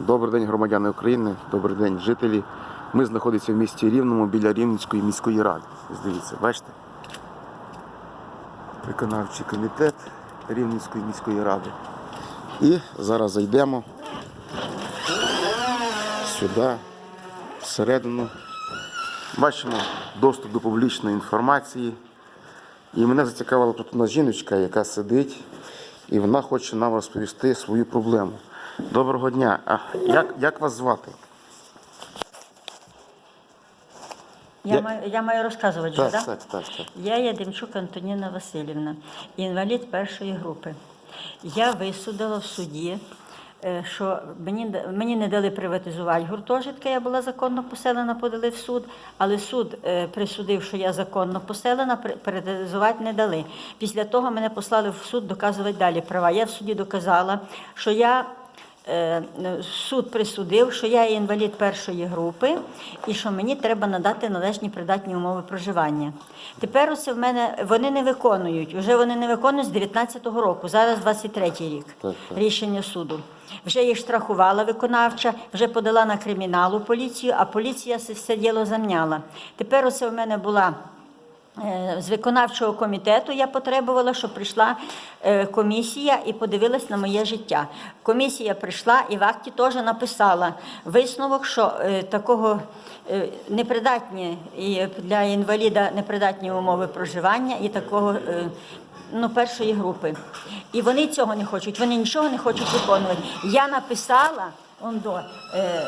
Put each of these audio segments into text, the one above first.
Добрий день, громадяни України, добрий день, жителі. Ми знаходимося в місті Рівному біля Рівненської міської ради. Дивіться, бачите? Виконавчий комітет Рівненської міської ради. І зараз зайдемо сюди, всередину. Бачимо доступ до публічної інформації. І мене зацікавила тут одна жіночка, яка сидить, і вона хоче нам розповісти свою проблему. Доброго дня. А як, як вас звати? Я, Я- маю, я маю розказувати, Так, вже, так, так, так. Я Ядимчук Антоніна Васильівна, інвалід першої групи. Я висудила в суді, е, що мені, мені не дали приватизувати гуртожитки, я була законно поселена, подали в суд, але суд е, присудив, що я законно поселена, приватизувати не дали. Після того мене послали в суд доказувати далі права. Я в суді доказала, що я суд присудив, що я є інвалід першої групи і що мені треба надати належні придатні умови проживання. Тепер оце в мене вони не виконують. Вже вони не виконують з 19-го року, зараз 23-й рік. Так, так. Рішення суду. Вже їх штрафувала виконавча, вже подала на криміналу поліцію, а поліція все діло замняла. Тепер оце в мене була. Е, З виконавчого комітету я потребувала, щоб прийшла е, комісія і подивилась на моє життя. Комісія прийшла і в акті теж написала висновок, що е, такого непридатні і для інваліда непридатні умови проживання і такого. Ну, першої групи. І вони цього не хочуть, вони нічого не хочуть виконувати. Я написала он до, е,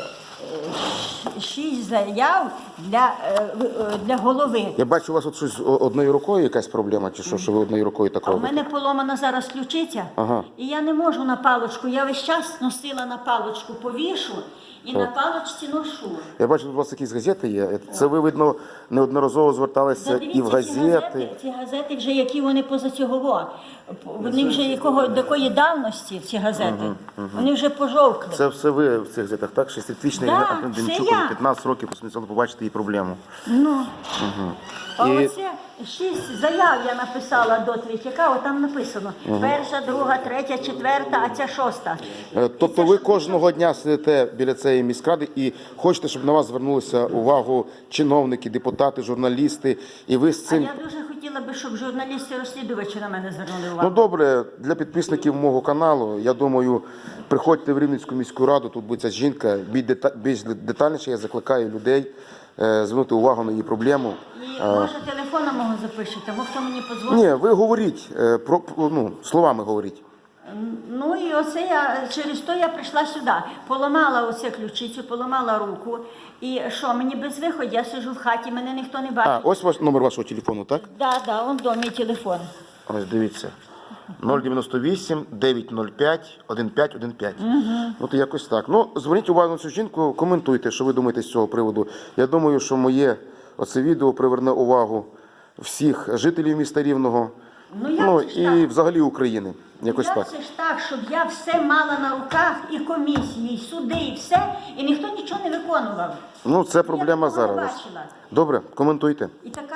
шість заяв для, е, е, для голови. Я бачу, у вас от щось одною рукою якась проблема, чи що, що ви одною рукою так А робите? мене поломана зараз ключиця, Ага. і я не можу на паличку. Я весь час носила на паличку повішу і на паличці ношу. Я бачу, тут у вас якісь газети є. Це ви, видно, неодноразово зверталися Та і в дивіться, ці газети. газети, ці газети вже які вони поза цього. Вони вже якого до якої давності ці газети. Вони вже пожовкли. Це все ви в цих газетах, так? Шестирічний Да, це Демчук, я. 15 років посміли побачити її проблему. Ну. А І- оце шість заяв я написала до Третьяка, от там написано. Перша, друга, третя, четверта, а ця шоста. Е, Тобто ви кожного дня сидите біля цієї міськради і хочете, щоб на вас звернулися увагу чиновники, депутати, журналісти, і ви з А цим. я дуже хотіла би, щоб журналісти розслідувачі на мене звернули увагу. Ну добре, для підписників мого каналу, я думаю, приходьте в Рівненську міську раду, тут буде ця жінка, більш дета- більш детальніше я закликаю людей е, звернути увагу на її проблему. І може телефоном мого запишете, бо хто мені подзвонить. Ні, ви говоріть, е, про, ну, словами говоріть. Ну і оце я через то я прийшла сюди. Поламала оце ключицю, поламала руку. І що, мені без виходу, я сижу в хаті, мене ніхто не А, бачить. ось ваш номер вашого телефону, так? Да, да, он до мій телефон. Ось дивіться. 098 905 1515. Угу. От якось так. Ну, зверніть увагу на цю жінку, коментуйте, що ви думаєте з цього приводу. Я думаю, що моє оце відео приверне увагу всіх жителів міста Рівного, Ну, ну і так? взагалі України. Якось Як так. це ж так, щоб я все мала на руках, і комісії, і суди, і все, і ніхто нічого не виконував. Ну, це проблема я зараз. бачила. Добре, коментуйте. І така